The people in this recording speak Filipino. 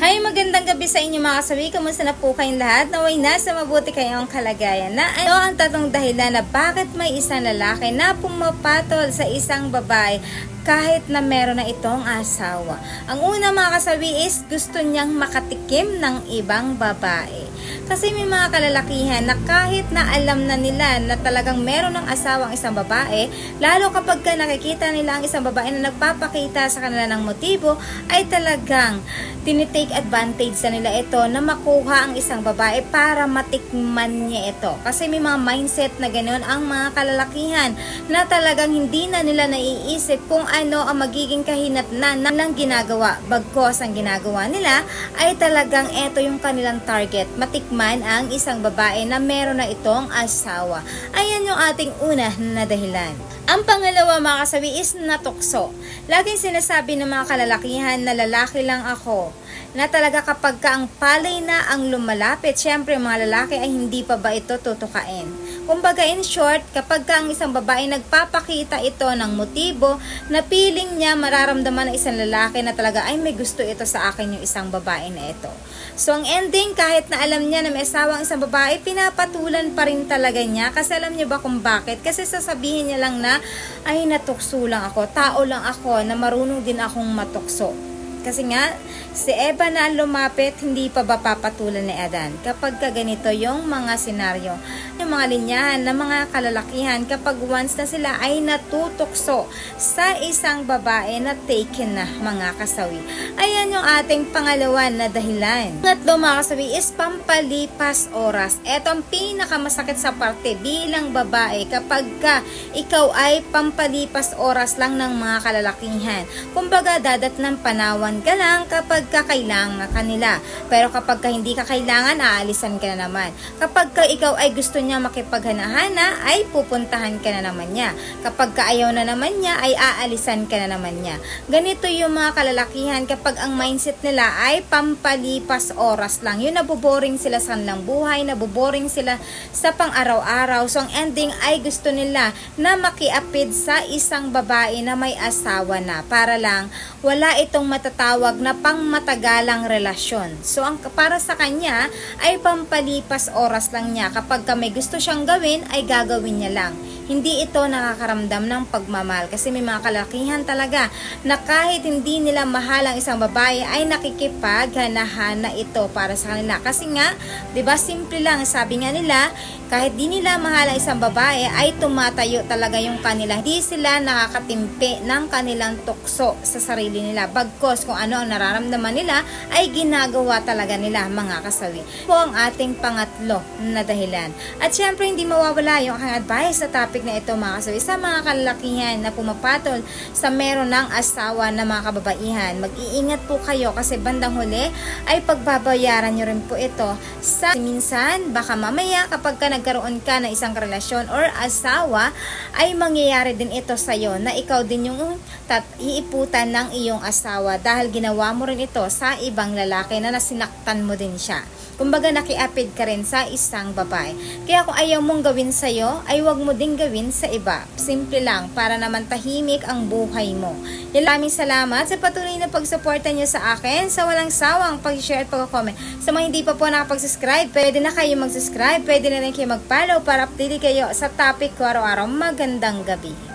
Hi, magandang gabi sa inyo mga kasawi. Kamusta na po kayong lahat? Naway nasa mabuti kayong kalagayan. Na ano ang tatong dahilan na bakit may isang lalaki na pumapatol sa isang babae kahit na meron na itong asawa. Ang una mga kasawi is gusto niyang makatikim ng ibang babae. Kasi may mga kalalakihan na kahit na alam na nila na talagang meron ng asawa ang isang babae, lalo kapag ka nakikita nila ang isang babae na nagpapakita sa kanila ng motibo, ay talagang tinitake advantage sa nila ito na makuha ang isang babae para matikman niya ito. Kasi may mga mindset na ganoon ang mga kalalakihan na talagang hindi na nila naiisip kung ano ang magiging kahinatnan ng ginagawa. Bagkos ang ginagawa nila ay talagang ito yung kanilang target. Matikman ang isang babae na meron na itong asawa. Ayan yung ating una na dahilan. Ang pangalawa mga kasabi is natukso. Laging sinasabi ng mga kalalakihan na lalaki lang ako. Na talaga kapag ka ang palay na ang lumalapit, syempre mga lalaki ay hindi pa ba ito tutukain. Kumbaga in short, kapag ka ang isang babae nagpapakita ito ng motibo na feeling niya mararamdaman ng isang lalaki na talaga ay may gusto ito sa akin yung isang babae na ito. So ang ending kahit na alam niya na may asawa ang isang babae, pinapatulan pa rin talaga niya kasi alam niyo ba kung bakit? Kasi sasabihin niya lang na ay natukso lang ako, tao lang ako na marunong din akong matukso. Kasi nga, si Eva na ang lumapit, hindi pa ba papatulan ni Adan? Kapag ka ganito yung mga senaryo, yung mga linyahan ng mga kalalakihan, kapag once na sila ay natutukso sa isang babae na taken na mga kasawi. Ayan yung ating pangalawa na dahilan. Ngatlo mga kasawi is pampalipas oras. Ito ang pinakamasakit sa parte bilang babae kapag ka ikaw ay pampalipas oras lang ng mga kalalakihan. Kumbaga dadat ng panawan ka lang kapag kakailangan ka nila. Pero kapag ka hindi ka kailangan, aalisan ka na naman. Kapag ka ikaw ay gusto niya makipaghanahana, ay pupuntahan ka na naman niya. Kapag ka ayaw na naman niya, ay aalisan ka na naman niya. Ganito yung mga kalalakihan kapag ang mindset nila ay pampalipas oras lang. Yun, naboboring sila sa kanilang buhay, naboboring sila sa pang-araw-araw. So, ang ending ay gusto nila na makiapid sa isang babae na may asawa na para lang wala itong matatawag na pangmatagalang relasyon. So, ang para sa kanya ay pampalipas oras lang niya. Kapag ka may gusto siyang gawin, ay gagawin niya lang. Hindi ito nakakaramdam ng pagmamahal kasi may mga kalakihan talaga na kahit hindi nila mahal ang isang babae ay nakikipaghana-hana ito para sa kanila. Kasi nga, 'di ba simple lang sabi nga nila, kahit di nila mahal ang isang babae ay tumatayo talaga yung kanila. Hindi sila nakakatimpi ng kanilang tukso sa sarili nila. Bagkos kung ano ang nararamdaman nila ay ginagawa talaga nila mga kasawi. Po ang ating pangatlo na dahilan. At syempre hindi mawawala yung aking advice sa topic na ito mga kasawi sa mga kalalakihan na pumapatol sa meron ng asawa na mga kababaihan. Mag-iingat po kayo kasi bandang huli ay pagbabayaran nyo rin po ito sa minsan baka mamaya kapag ka nagkaroon ka ng isang relasyon or asawa ay mangyayari din ito sa iyo na ikaw din yung tat iiputan ng iyong asawa dahil ginawa mo rin ito sa ibang lalaki na nasinaktan mo din siya. Kumbaga nakiapid ka rin sa isang babae. Kaya kung ayaw mong gawin sa'yo, ay wag mo din gawin sa iba. Simple lang, para naman tahimik ang buhay mo. Maraming salamat sa patuloy na pagsuporta niyo sa akin, sa walang sawang pag-share at pag-comment. Sa mga hindi pa po nakapag-subscribe, pwede na kayo mag-subscribe, pwede na rin kayo mag-follow para update kayo sa topic ko araw-araw. Magandang gabi.